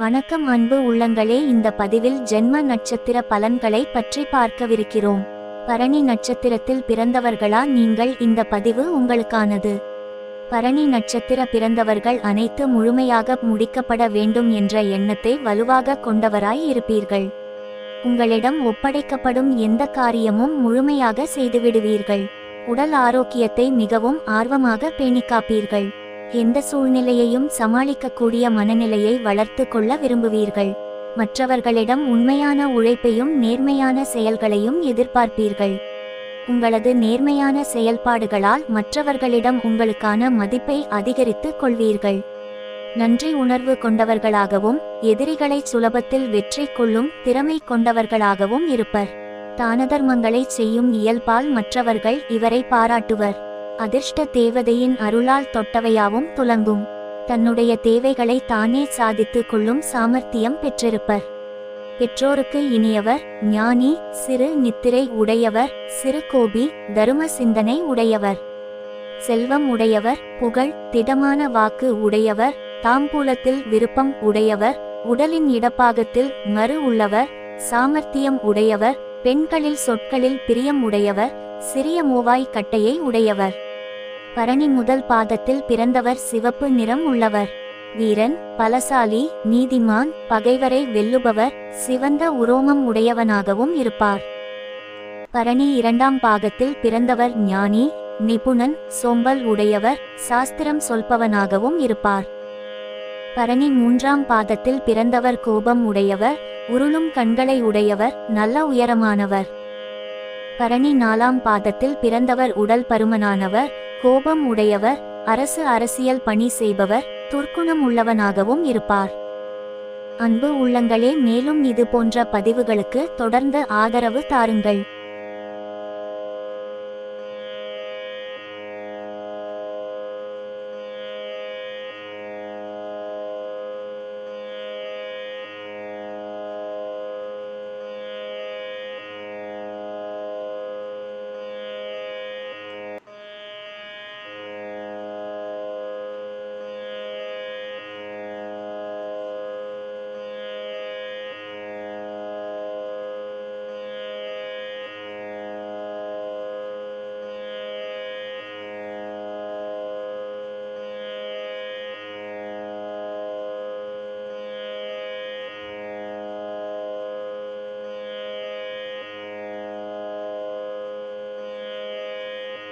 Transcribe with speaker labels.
Speaker 1: வணக்கம் அன்பு உள்ளங்களே இந்த பதிவில் ஜென்ம நட்சத்திர பலன்களை பற்றி பார்க்கவிருக்கிறோம். பரணி நட்சத்திரத்தில் பிறந்தவர்களா? நீங்கள் இந்த பதிவு உங்களுக்கானது. பரணி நட்சத்திர பிறந்தவர்கள் அனைத்து முழுமையாக முடிக்கப்பட வேண்டும் என்ற எண்ணத்தை வலுவாக கொண்டவராய் இருப்பீர்கள். உங்களிடம் ஒப்படைக்கப்படும் எந்த காரியமும் முழுமையாக செய்துவிடுவீர்கள். உடல் ஆரோக்கியத்தை மிகவும் ஆர்வமாக பேணிக்காப்பீர்கள். எந்த சூழ்நிலையையும் சமாளிக்கக்கூடிய மனநிலையை வளர்த்து கொள்ள விரும்புவீர்கள். மற்றவர்களிடம் உண்மையான உழைப்பையும் நேர்மையான செயல்களையும் எதிர்பார்ப்பீர்கள். உங்களது நேர்மையான செயல்பாடுகளால் மற்றவர்களிடம் உங்களுக்கான மதிப்பை அதிகரித்துக் கொள்வீர்கள். நன்றி உணர்வு கொண்டவர்களாகவும் எதிரிகளை சுலபத்தில் வெற்றி கொள்ளும் திறமை கொண்டவர்களாகவும் இருப்பர். தானதர்மங்களை செய்யும் இயல்பால் மற்றவர்கள் இவரை பாராட்டுவர். அதிர்ஷ்ட தேவதையின் அருளால் தொட்டவையாவும் துலங்கும் தன்னுடைய தேவைகளை தானே சாதித்துக் கொள்ளும் சாமர்த்தியம் பெற்றிருப்பர். பெற்றோருக்கு இனியவர் ஞானி சிறு நித்திரை உடையவர் சிறு கோபி தரும சிந்தனை உடையவர். செல்வம் உடையவர் புகழ் திடமான வாக்கு உடையவர் தாம்பூலத்தில் விருப்பம் உடையவர் உடலின் இடப்பாகத்தில் மறு உள்ளவர் சாமர்த்தியம் உடையவர் பெண்களில் சொற்களில் பிரியம் உடையவர் சிறிய மூவாய் கட்டையை உடையவர். பரணி முதல் பாதத்தில் பிறந்தவர் சிவப்பு நிறம் உள்ளவர். வீரன் பலசாலி நீதிமான் பகைவரை வெல்லுபவர் சிவந்த உரோமம் உடையவனாகவும் இருப்பார். பரணி இரண்டாம் பாகத்தில் பிறந்தவர் ஞானி நிபுணன் சோம்பல் உடையவர் சாஸ்திரம் சொல்பவனாகவும் இருப்பார். பரணி மூன்றாம் பாதத்தில் பிறந்தவர் கோபம் உடையவர் உருளும் கண்களை உடையவர் நல்ல உயரமானவர். பரணி நாலாம் பாதத்தில் பிறந்தவர் உடல் பருமனானவர் கோபம் உடையவர் அரசு அரசியல் பணி செய்பவர் துர்க்குணம் உள்ளவனாகவும் இருப்பார். அன்பு உள்ளங்களே மேலும் இது போன்ற பதிவுகளுக்கு தொடர்ந்து ஆதரவு தாருங்கள்.